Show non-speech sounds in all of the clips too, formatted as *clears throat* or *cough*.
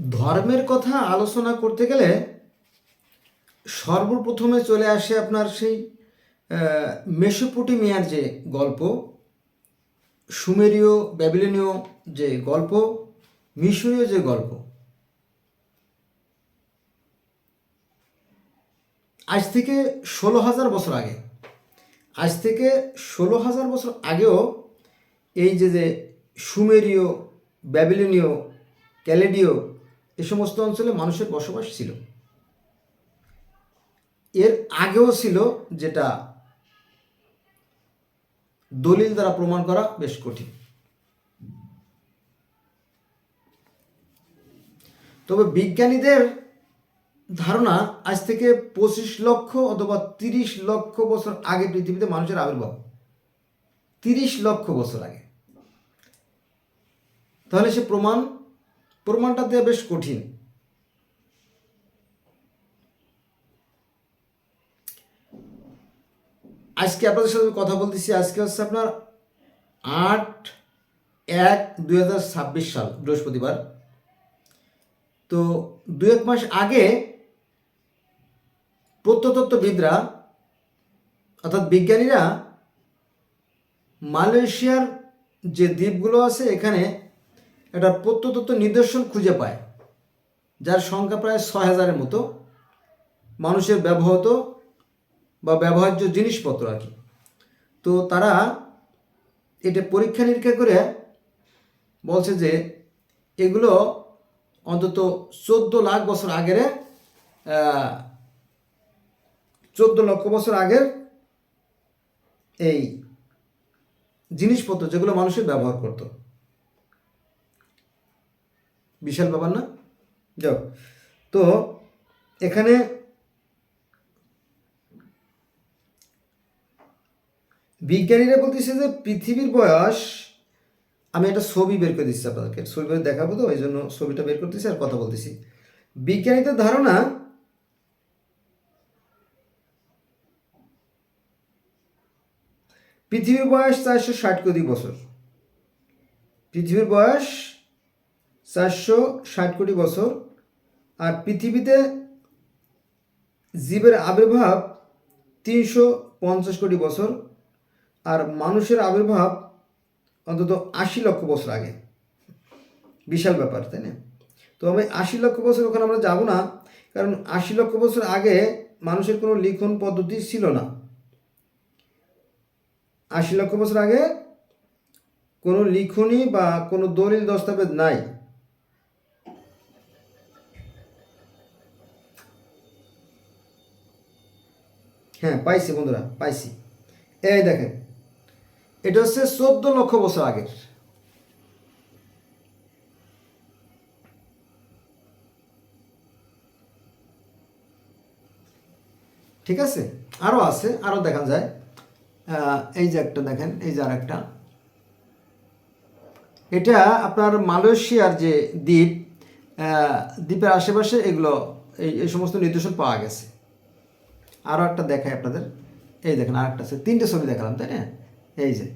ধর্মের কথা আলোচনা করতে গেলে সর্বপ্রথমে চলে আসে আপনার সেই মেসোপটেমিয়ার যে গল্প, সুমেরীয় ব্যাবিলনীয় যে গল্প, মিশরীয় যে গল্প। আজ থেকে ষোলো হাজার বছর আগে, আজ থেকে ষোলো হাজার বছর আগেও এই যে যে সুমেরীয়, ব্যাবিলনীয়, ক্যালেডীয় এ সমস্ত অঞ্চলে মানুষের বসবাস ছিল। এর আগেও ছিল যেটা দলিল দ্বারা প্রমাণ করা বেশ কঠিন। তবে বিজ্ঞানীদের ধারণা, আজ থেকে পঁচিশ লক্ষ অথবা তিরিশ লক্ষ বছর আগে পৃথিবীতে মানুষের আবির্ভাব। তিরিশ লক্ষ বছর আগে। তাহলে সে প্রমাণ প্রমাণটা দেওয়া বেশ কঠিন। আজকে আপনাদের সাথে কথা বলতেছি, আজকে হচ্ছে আপনার আট এক দুই সাল, বৃহস্পতিবার। তো দু এক মাস আগে প্রত্নতত্ত্ববিদরা, অর্থাৎ বিজ্ঞানীরা মালয়েশিয়ার যে দ্বীপগুলো আছে, এখানে একটা প্রত্নতত্ত্ব নিদর্শন খুঁজে পায়, যার সংখ্যা প্রায় ছয় হাজারের মতো। মানুষের ব্যবহৃত বা ব্যবহার্য জিনিসপত্র আর কি। তো তারা এটা পরীক্ষা নিরীক্ষা করে বলছে যে এগুলো অন্তত চোদ্দ লাখ বছর আগের চোদ্দ লক্ষ বছর আগের এই জিনিসপত্র যেগুলো মানুষের ব্যবহার করতো। বিশাল ব্যাপার না? যাও। তো এখানে বিজ্ঞানীরা বলতেছে যে পৃথিবীর বয়স, আমি একটা ছবি বের করে দিচ্ছি আপনাদেরকে। ছবি বের দেখাবো তো ওই জন্য ছবিটা বের করতেছি আর কথা বলতেছি। বিজ্ঞানীদের ধারণা, পৃথিবীর বয়স চারশো ষাট কোটি বছর। পৃথিবীর বয়স চারশো ষাট কোটি বছর। আর পৃথিবীতে জীবের আবির্ভাব তিনশো পঞ্চাশ কোটি বছর। আর মানুষের আবির্ভাব অন্তত আশি লক্ষ বছর আগে। বিশাল ব্যাপার, তাই না? তো আমি আশি লক্ষ বছর ওখানে আমরা যাব না, কারণ আশি লক্ষ বছর আগে মানুষের কোনো লিখন পদ্ধতি ছিল না। আশি লক্ষ বছর আগে কোনো লিখনি বা কোনো দলিল, দস্তাবেজ নাই। হ্যাঁ পাইছি বন্ধুরা, পাইছি। এই দেখেন, এটা হচ্ছে চোদ্দ লক্ষ বছর আগের। ঠিক আছে? আরও আছে আরও দেখা যায়। এই যে একটা দেখেন, এই যে আর একটা এটা আপনার মালয়েশিয়ার যে দ্বীপ দ্বীপের আশেপাশে এগুলো, এই এই সমস্ত নিদর্শন পাওয়া গেছে। আরও একটা দেখাই আপনাদের। এই দেখেন আর একটা আছে। তিনটে ছবি দেখালাম, তাই না? এই যে।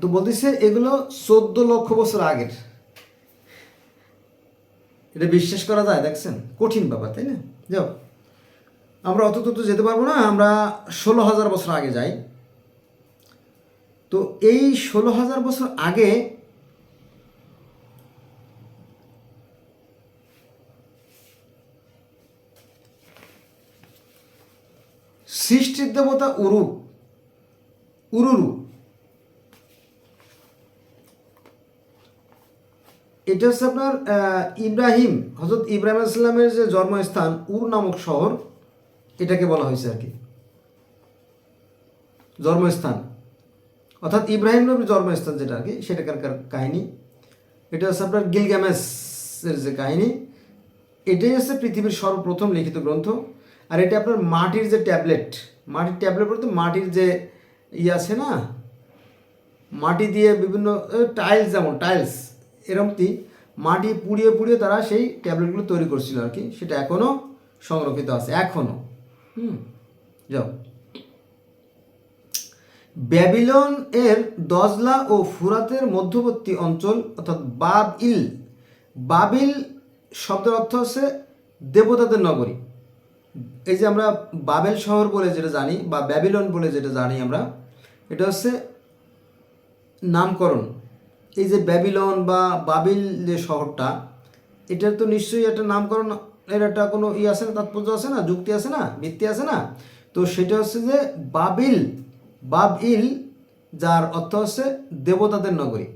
তো বলতেছে এগুলো চোদ্দ লক্ষ বছর আগের। এটা বিশ্বাস করা যায়, দেখছেন? কঠিন ব্যাপার, তাই না? যাও আমরা অত যেতে পারব না, আমরা ষোলো হাজার বছর আগে যাই। তো এই ষোলো হাজার বছর আগে সৃষ্টির দেবতা উরু, উরুরু। এটা হচ্ছে আপনার ইব্রাহিম হজরত ইব্রাহিম ইসলামের যে জন্মস্থান উর নামক শহর, এটাকে বলা হয়েছে আর কি। জন্মস্থান। অর্থাৎ ইব্রাহিম নবীর জন্মস্থান যেটা আর কি, সেটাকার কাহিনী। এটা হচ্ছে আপনার গিলগ্যামেসের যে কাহিনী। এটাই হচ্ছে পৃথিবীর সর্বপ্রথম লিখিত গ্রন্থ। আর এটা আপনার মাটির যে ট্যাবলেট, মাটির ট্যাবলেট বলতে মাটির যে ইয়ে আছে না, মাটি দিয়ে বিভিন্ন টাইলস যেমন টাইলস এরমটি মাটি পুড়িয়ে পুড়িয়ে তারা সেই ট্যাবলেটগুলো তৈরি করছিল আর কি। সেটা এখনও সংরক্ষিত আছে এখনও হুম, যাও। ব্যাবিলন এর দজলা ও ফুরাতের মধ্যবর্তী অঞ্চল, অর্থাৎ বাব ইল বাবিল শব্দের অর্থ হচ্ছে দেবতাদের নগরী। এই যে আমরা বাবেল শহর বলে যেটা জানি বা ব্যাবিলন বলে যেটা জানি আমরা, এটা হচ্ছে নামকরণ। এই যে ব্যাবিলন বা বাবিল যে শহরটা, এটার তো নিশ্চয়ই একটা নামকরণ এর একটা কোনো ই আছে না, তাৎপর্য আছে না, যুক্তি আছে না, ভিত্তি আছে না? তো সেটা হচ্ছে যে বাবিল বাবিল যার অর্থ হচ্ছে দেবতাদের নগরী।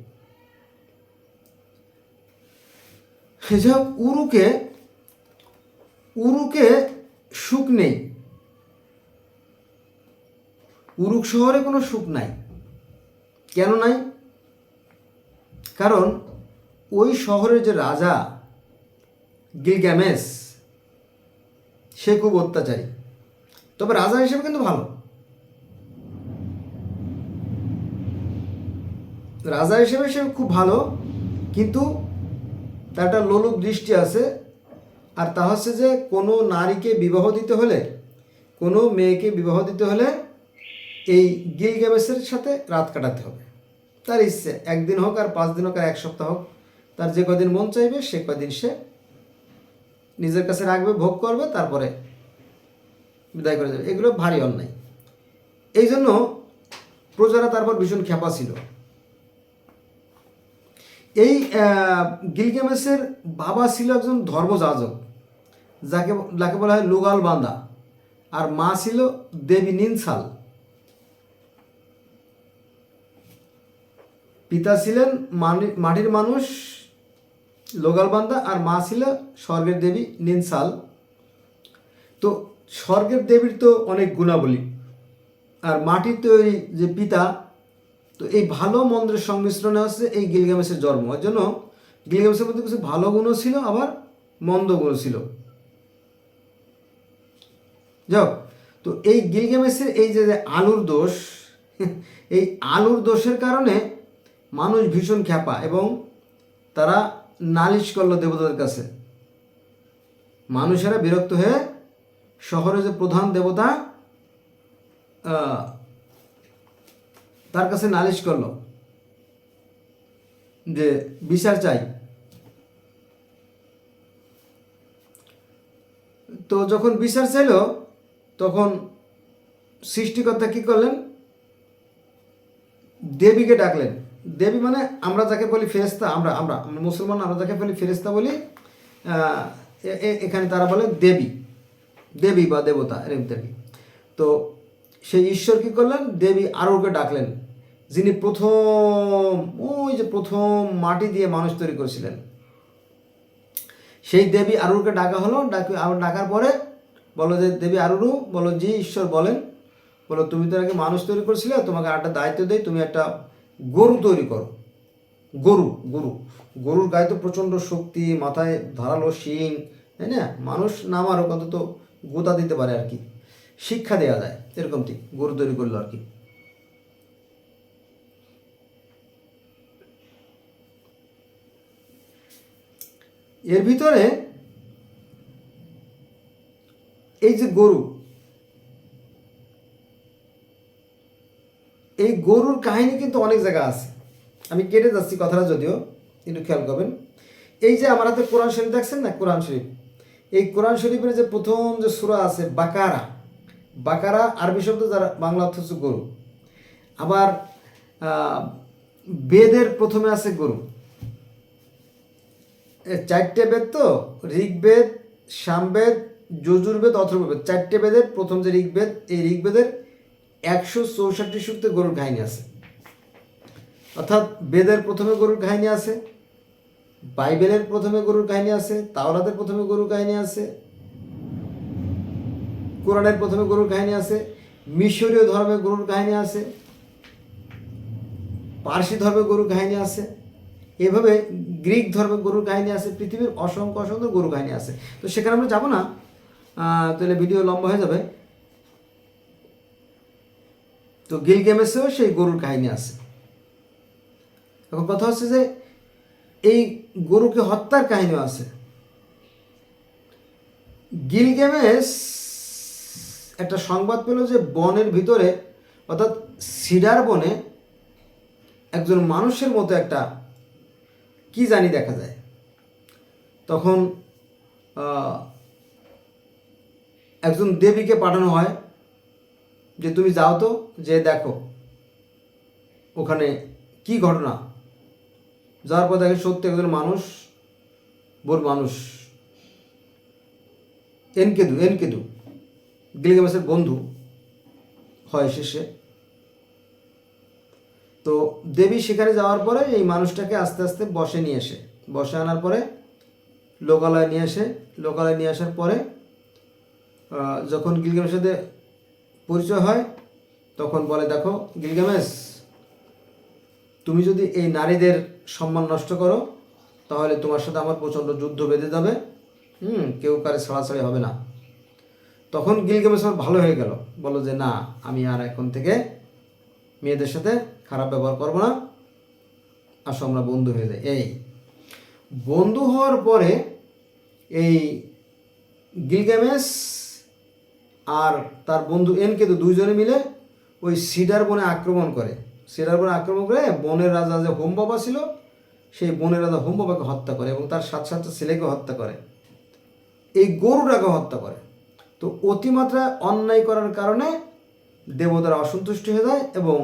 হোক উরুকে উরুকে সুখ নেই। উরুক শহরে কোনো সুখ নাই। কেন নাই? কারণ ওই শহরের যে রাজা গিলগ্যামেস সে খুব অত্যাচারী। তবে রাজা হিসেবে কিন্তু ভালো। রাজা হিসেবে সে খুব ভালো, কিন্তু তার একটা লোলুপ দৃষ্টি আছে, আর তা হচ্ছে যে কোনো নারীকে বিবাহ দিতে হলে, কোনো মেয়েকে বিবাহ দিতে হলে এই গিলগ্যামেসের সাথে রাত কাটাতে হবে। তার ইচ্ছে, একদিন হোক আর পাঁচ দিন হোক আর এক সপ্তাহ হোক, তার যে কদিন মন চাইবে সে কদিন সে নিজের কাছে রাখবে, ভোগ করবে, তারপরে বিদায় করে যাবে এগুলো ভারী অন্যায়। এই জন্য প্রজারা তারপর ভীষণ খেপা ছিল। এই আহ, গিলগেমেসের বাবা ছিল একজন ধর্মযাজক যাকে যাকে বলা হয় লুগাল বান্দা আর মা ছিল দেবী নিনসাল পিতা ছিলেন মাটির মানুষ লোগালবান্দা আর মা ছিল স্বর্গের দেবী নিনসাল তো স্বর্গের দেবীর তো অনেক গুণাবলী আর মাটির তৈরি যে পিতা এই ভালো মন্দের সংমিশ্রণে হচ্ছে এই গিলগামেসের জন্ম। ওর জন্য গিলগামেসের মধ্যে কিছু ভালো গুণও ছিল, আবার মন্দ গুণও ছিল। যাও, তো এই গিলগামেসের এই যে আলুর দোষ, *laughs* এই আলুর দোষের কারণে মানুষ ভীষণ খ্যাপা এবং তারা নালিশ করল দেবতাদের কাছে। মানুষেরা বিরক্ত হয়ে শহরে যে প্রধান দেবতা তার কাছে নালিশ করল যে, বিচার চাই। তো যখন বিচার চাইলো, তখন সৃষ্টিকর্তা কি করলেন? দেবীকে ডাকলেন। দেবী মানে আমরা যাকে বলি ফেরেস্তা আমরা আমরা, মুসলমান আমরা যাকে বলি ফেরেস্তা বলি এখানে তারা বলে দেবী। দেবী বা দেবতা, এরকম দেবী। তো সেই ঈশ্বর কি করলেন? দেবী আরোকে ডাকলেন। যিনি প্রথম, ওই যে প্রথম মাটি দিয়ে মানুষ তৈরি করেছিলেন। সেই দেবী আরুরকে ডাকা হলো, ডাকি আবার ডাকার পরে বলো যে, দেবী আরুরু, বলো জি ঈশ্বর বলেন, বলো তুমি তো আগে মানুষ তৈরি করেছিলে, তোমাকে একটা দায়িত্ব দেই, তুমি একটা গরু তৈরি করো। গরু গরু। গরুর গায়ে তো প্রচণ্ড শক্তি, মাথায় ধারালো শিং, তাই না? মানুষ নামারও অন্তত গোতা দিতে পারে আর কি। শিক্ষা দেওয়া যায়, এরকম ঠিক, গরু তৈরি করল আর কি। এর ভিতরে এই যে গরু, এই গরুর কাহিনী কিন্তু অনেক জায়গা আছে। আমি কেটে যাচ্ছি কথাটা যদিও, একটু খেয়াল করবেন। এই যে আমার হাতে কোরআন শরীফ দেখছেন না? কোরআন শরীফ। এই কোরআন শরীফের যে প্রথম যে সূরা আছে, বাকারা বাকারা আরবি শব্দ যারা, বাংলা অর্থ হচ্ছে গরু। আবার বেদের প্রথমে আছে গরু। চারটে বেদ তো? ঋগ্বেদ, সামবেদ, যজুর্বেদ, অথর্ববেদ। চারটে বেদের, প্রথম যে ঋগ্বেদ, এই ঋগ্বেদের একশো চৌষট্টি সূক্তে গরুর কাহিনী আছে। অর্থাৎ বেদের প্রথমে গরুর কাহিনী আছে, বাইবেলের প্রথমে গরুর কাহিনী আছে, তাওরাতের প্রথমে গরুর কাহিনী আছে, কোরআনের প্রথমে গরুর কাহিনী আছে, মিশরীয় ধর্মে গরুর কাহিনী আছে, পার্সি ধর্মে গরুর কাহিনী আছে এভাবে গ্রিক ধর্মে গরুর কাহিনী আছে, পৃথিবীর অসংখ্য অসংখ্য গরু কাহিনী আছে। তো সেখানে আমরা যাব না। তাহলে ভিডিও লম্বা হয়ে যাবে। তো গিল গেমেসেও সেই গরুর কাহিনী আছে। এখন কথা হচ্ছে যে, এই গরুকে হত্যার কাহিনীও আছে। গিল গিলগেমেস একটা সংবাদ পেল যে বনের ভিতরে, অর্থাৎ সিডার বনে একজন মানুষের মতো একটা কি জানি দেখা যায়। তখন একজন দেবীকে পাঠানো হয় যে, তুমি যাও তো, যে দেখো, ওখানে কি ঘটনা? যাওয়ার পর দেখে সত্যি একজন মানুষ বোর মানুষ, এনকেদু এনকেদু, গিলগামেসের বন্ধু হয় শেষে তো দেবী সেখানে যাওয়ার পরে এই মানুষটাকে আস্তে আস্তে বসে নিয়ে আসে। বসে আনার পরে লোকালয়ে নিয়ে আসে। লোকালয়ে নিয়ে আসার পরে যখন গিলগামের সাথে পরিচয় হয়, তখন বলে, দেখো, গিলগামেশ, তুমি যদি এই নারীদের সম্মান নষ্ট করো, তাহলে তোমার সাথে আমার প্রচণ্ড যুদ্ধ বেঁধে যাবে। হুম, কেউ কারে ছাড়াছাড়ি হবে না। তখন গিলগামেশ আমার ভালো হয়ে গেল। বলো যে, না, আমি আর এখন থেকে মেয়েদের সাথে খারাপ ব্যবহার করব না। আসো আমরা বন্ধু হয়ে যাই। এই বন্ধু হওয়ার পরে এই গিলগামেশ আর তার বন্ধু এনকে তো দুইজনে মিলে ওই সিডার বনে আক্রমণ করে। সিডার বনে আক্রমণ করে বনের রাজা যে হোম বাবা ছিল, সেই বনের রাজা হোম বাবাকে হত্যা করে এবং তার সাত সাতটা ছেলেকে হত্যা করে। এই গরুটাকে হত্যা করে। তো অতিমাত্রায় অন্যায় করার কারণে দেবতারা অসন্তুষ্ট হয়ে যায় এবং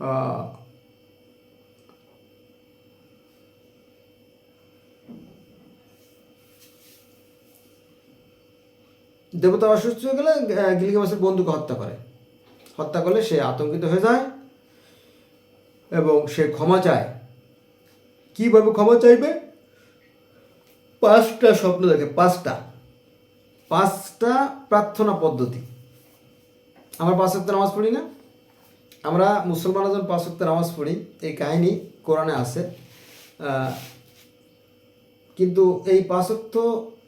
দেবতা অসুস্থ হয়ে গেলে আহ, গিলগামেশের বন্ধুকে হত্যা করে। হত্যা করলে সে আতঙ্কিত হয়ে যায় এবং সে ক্ষমা চায়। কীভাবে ক্ষমা চাইবে? পাঁচটা স্বপ্ন দেখে পাঁচটা। পাঁচটা প্রার্থনা পদ্ধতি। আমরা পাঁচ সপ্তাহ নামাজ পড়ি না? আমরা মুসলমানরা যখন পাঁচ সপ্তাহ নামাজ পড়ি, এই কাহিনী কোরআনে আছে। কিন্তু এই পাঁচক্ত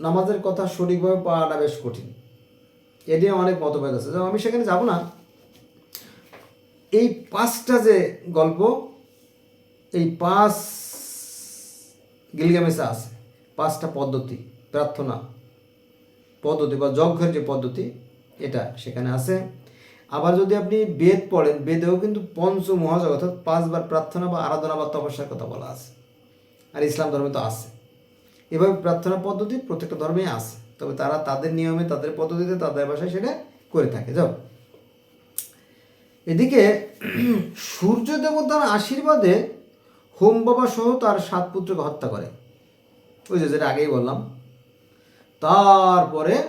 নামাজের কথা সঠিকভাবে পাওয়াটা বেশ কঠিন। এ নিয়ে অনেক মতভেদ আছে। যেমন আমি সেখানে যাব না, এই পাঁচটা যে গল্প, এই পাঁচ গিলগামেসে আছে। পাঁচটা পদ্ধতি, প্রার্থনা পদ্ধতি বা যজ্ঞের যে পদ্ধতি, এটা সেখানে আছে। আবার যদি আপনি বেদ পড়েন, বেদেও কিন্তু পঞ্চ মহাজগ অর্থাৎ পাঁচবার প্রার্থনা বা আরাধনা বা তপস্যার কথা বলা আছে। আর ইসলাম ধর্মে তো আছে। এভাবে প্রার্থনা পদ্ধতি প্রত্যেকটা ধর্মেই আছে। তবে তারা তাদের নিয়মে, তাদের পদ্ধতিতে, তাদের ভাষায় সেটা করে থাকে। যাও। এদিকে *clears throat* সূর্য দেবতার আশীর্বাদে হোম বাবা সহ তার সাত পুত্রকে হত্যা করে। ওই যে যেটা আগেই বললাম। তারপরে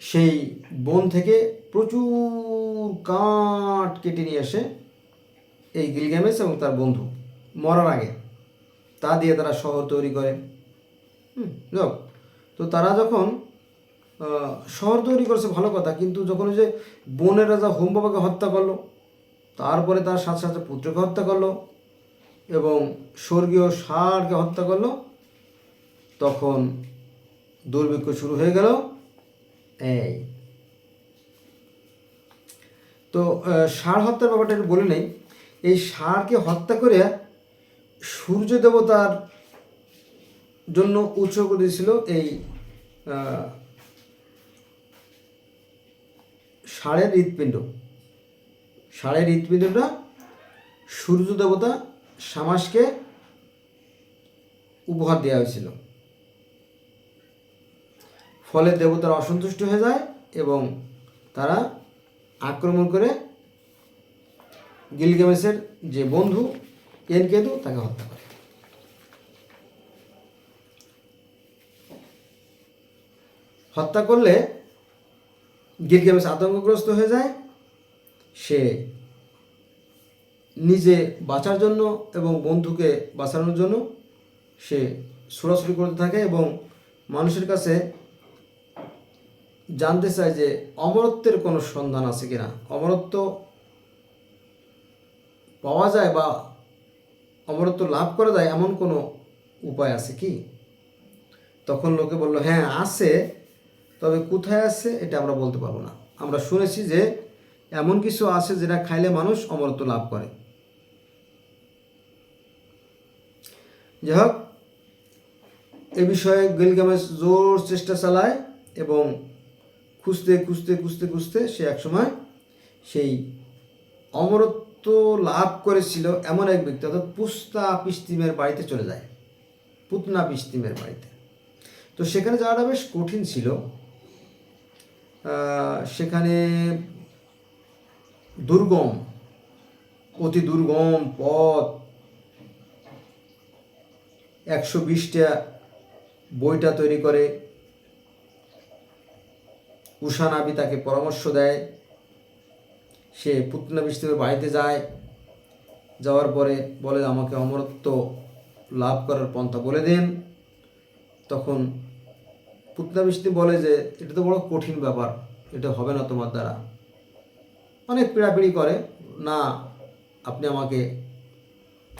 সেই বন থেকে প্রচুর কাঠ কেটে নিয়ে এসে এই গিলগামেশ এবং তার বন্ধু। মরার আগে। তা দিয়ে তারা শহর তৈরি করে। হুম তো তারা যখন শহর তৈরি করেছে ভালো কথা, কিন্তু যখন যে বনের রাজা হোম বাবাকে হত্যা করল, তারপরে তার সাথে সাথে পুত্রকে হত্যা করল এবং স্বর্গীয় ষাঁড়কে হত্যা করল, তখন দুর্ভিক্ষ শুরু হয়ে গেল। এই তো ষাঁড় হত্যার ব্যাপারটা একটু বলে নেই। এই ষাঁড়কে হত্যা করে সূর্য দেবতার জন্য উৎসর্গ দিয়েছিল এই ষাঁড়ের হৃৎপিণ্ড। ষাঁড়ের হৃৎপিণ্ডটা সূর্য দেবতা সামাসকে উপহার দেওয়া হয়েছিল। ফলে দেবতারা অসন্তুষ্ট হয়ে যায় এবং তারা আক্রমণ করে গিলগেমেসের যে বন্ধু এনকেতু তাকে হত্যা করে। হত্যা করলে গিলগেমেস আতঙ্কগ্রস্ত হয়ে যায়। সে নিজে বাঁচার জন্য এবং বন্ধুকে বাঁচানোর জন্য সে ছোড়াছুড়ি করতে থাকে এবং মানুষের কাছে জানতে চায় যে অমরত্বের কোনো সন্ধান আছে কিনা? অমরত্ব পাওয়া যায় বা অমরত্ব লাভ করা যায় এমন কোনো উপায় আছে কি? তখন লোকে বলল হ্যাঁ আছে। তবে কোথায় আছে এটা আমরা বলতে পারব না। আমরা শুনেছি যে এমন কিছু আছে যেটা খাইলে মানুষ অমরত্ব লাভ করে। যাই হোক, এ বিষয়ে গিলগামেশ জোর চেষ্টা চালায় এবং খুঁজতে খুঁজতে খুঁজতে খুঁজতে সে একসময় সেই অমরত্ব লাভ করেছিল এমন এক ব্যক্তি, অর্থাৎ পুস্তা পিস্তিমের বাড়িতে চলে যায়। পুতনা পিস্তিমের বাড়িতে। তো সেখানে যাওয়াটা বেশ কঠিন ছিল। সেখানে দুর্গম, অতি দুর্গম পথ, একশো বিশটা বইটা তৈরি করে উষানাবি তাকে পরামর্শ দেয়। সে পুতনা বিষ্ণুর বাড়িতে যায়। যাওয়ার পরে বলে, আমাকে অমরত্ব লাভ করার পন্থা বলে দেন। তখন পুতনা বিষ্ণু বলে যে, এটা তো বড় কঠিন ব্যাপার। এটা হবে না তোমার দ্বারা। অনেক পীড়াপিড়ি করে, না, আপনি আমাকে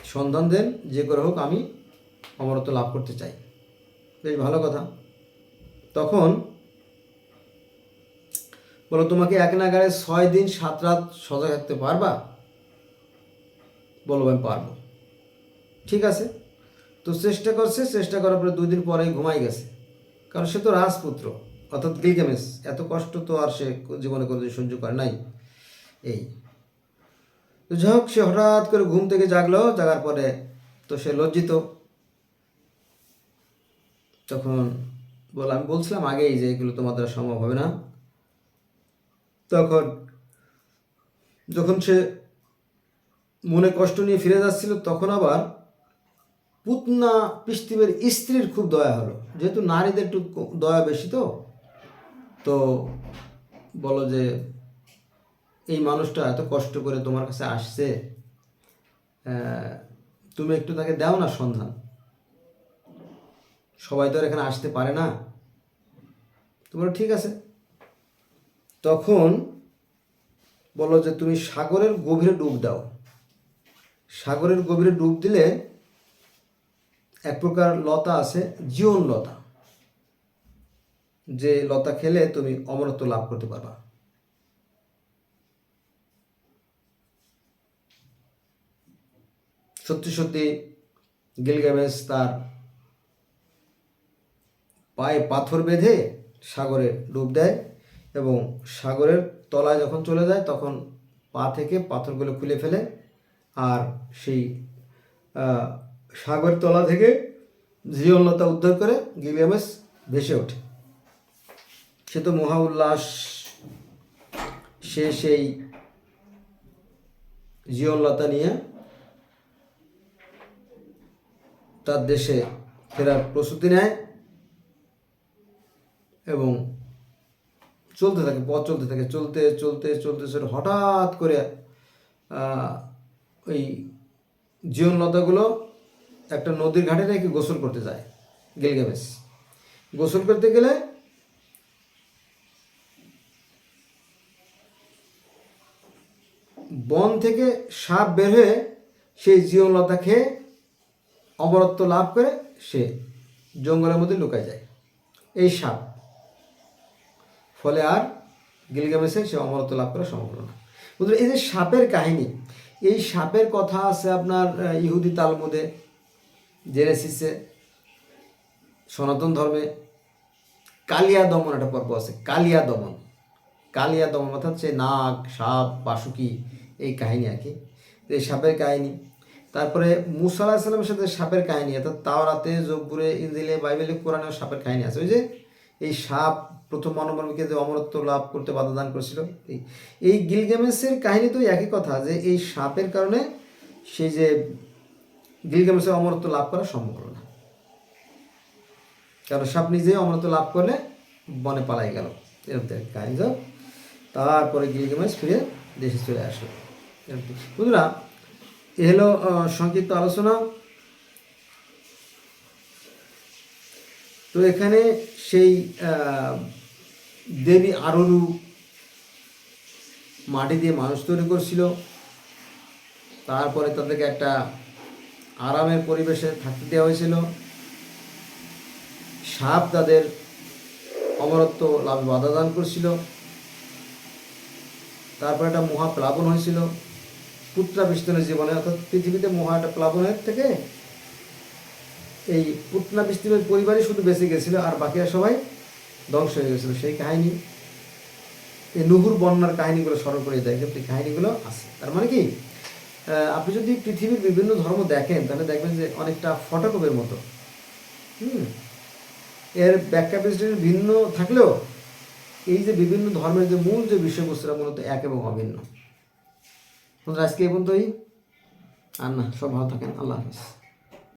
সন্ধান দেন। যে করে হোক আমি অমরত্ব লাভ করতে চাই। বেশ ভালো কথা। তখন বলো, তোমাকে এক নাগারে ছয় দিন, সাত রাত সজাগ থাকতে পারবা? বলো, আমি পারব। ঠিক আছে? তো চেষ্টা করছে, চেষ্টা করার পরে দুই দিন পরেই ঘুমাই গেছে। কারণ সে তো রাজপুত্র, অর্থাৎ গিলগামেশ এত কষ্ট তো আর সে জীবনে কোনো সহ্য করে নাই। এই। তো যাই হোক, সে হঠাৎ করে ঘুম থেকে জাগলো, জাগার পরে তো সে লজ্জিত। তখন বল আমি বলছিলাম আগেই যে এগুলো তোমার দ্বারা সম্ভব হবে না। তখন, যখন সে মনে কষ্ট নিয়ে ফিরে যাচ্ছিল, তখন আবার পুতনা পিস্তিমের স্ত্রীর খুব দয়া হলো। যেহেতু নারীদের একটু দয়া বেশি তো তো বলো যে এই মানুষটা এত কষ্ট করে তোমার কাছে আসছে তুমি একটু তাকে দাও না সন্ধান। সবাই তো আর এখানে আসতে পারে না। তোমরা ঠিক আছে। তখন বলো যে, তুমি সাগরের গভীরে ডুব দাও। সাগরের গভীরে ডুব দিলে এক প্রকার লতা আছে, জীবন লতা, যে লতা খেলে তুমি অমরত্ব লাভ করতে পারবা। সত্যি সত্যি গিলগামেশ তার পায়ে পাথর বেঁধে সাগরে ডুব দেয়। এবং সাগরের তলায় যখন চলে যায় তখন পা থেকে পাথরগুলো খুলে ফেলে আর সেই আহ, সাগরের তলা থেকে জীবনলতা উদ্ধার করে গিলগামেশ ভেসে ওঠে। সে তো মহা উল্লাস। সে সেই জীবনলতা নিয়ে তার দেশে ফেরার প্রস্তুতি নেয় এবং চলতে থাকে, পথ চলতে থাকে, চলতে চলতে চলতে চলতে হঠাৎ করে ওই জীবনলতাগুলো একটা নদীর ঘাটে রেখে গোসল করতে যায়, গিলগামেশ। গোসল করতে গেলে বন থেকে সাপ বের হয়ে সেই জীবনলতা খেয়ে অমরত্ব লাভ করে সে জঙ্গলের মধ্যে লুকায় যায়। এই সাপ ফলে আর গিলগামেশের সে অমরত্ব লাভ করা সম্ভব না বন্ধুরা, এই যে সাপের কাহিনী, এই সাপের কথা আছে আপনার ইহুদি তালমুদে, জেনেসিসে, সনাতন ধর্মে। কালিয়া দমন একটা পর্ব আছে কালিয়া দমন কালিয়া দমন অর্থাৎ সে নাগ, সাপ, বাসুকি, এই কাহিনী আর কি। এই সাপের কাহিনী। তারপরে মুসা আলাহ সাল্লামের সাথে সাপের কাহিনী, অর্থাৎ তাওরাতে জব্বুরে ইঞ্জিলে বাইবেলে, কোরআনেও সাপের কাহিনী আছে। ওই যে এই সাপ প্রথম মানবকে যে অমরত্ব লাভ করতে বাধা দান করেছিল। এই এই গিলগেমেসের কাহিনী তো একই কথা যে এই সাপের কারণে সেই যে গিলগেমেসের অমরত্ব লাভ করা সম্ভব হলো না। কারণ সাপ নিজেই অমরত্ব লাভ করলে বনে পালাই গেল। এরকম কাহিনী তারপরে গিলগেমেস ফিরে দেশে চলে আসলো। বন্ধুরা, এ হলো সংক্ষিপ্ত আলোচনা। তো এখানে সেই দেবী আররু মাটি দিয়ে মানুষ তৈরি করছিল। তারপরে তাদেরকে একটা আরামের পরিবেশে থাকতে দেওয়া হয়েছিল। সাপ তাদের অমরত্ব লাভে বাধা দান করছিল। তারপর একটা মহা প্লাবন হয়েছিল। পুত্রা বিস্তনের জীবনে, অর্থাৎ পৃথিবীতে মহা একটা প্লাবনের থেকে এই পুতনা বিস্তীর্ণের পরিবারই শুধু বেঁচে গেছিল, আর বাকিরা সবাই ধ্বংস হয়ে গেছিল। সেই কাহিনী, এই নুহুর বন্যার কাহিনীগুলো স্মরণ করে দেয়। কিন্তু এই কাহিনীগুলো আছে। তার মানে কি? আপনি যদি পৃথিবীর বিভিন্ন ধর্ম দেখেন, তাহলে দেখবেন যে অনেকটা ফটোকপের মতো। হুম? এর ব্যাখ্যা বিশ্লেষণ ভিন্ন থাকলেও এই যে বিভিন্ন ধর্মের যে মূল যে বিষয়বস্তুরা মূলত এক এবং অভিন্ন। আজকে এই পর্যন্তই। আর না সব ভালো থাকেন। আল্লাহ হাফিজ।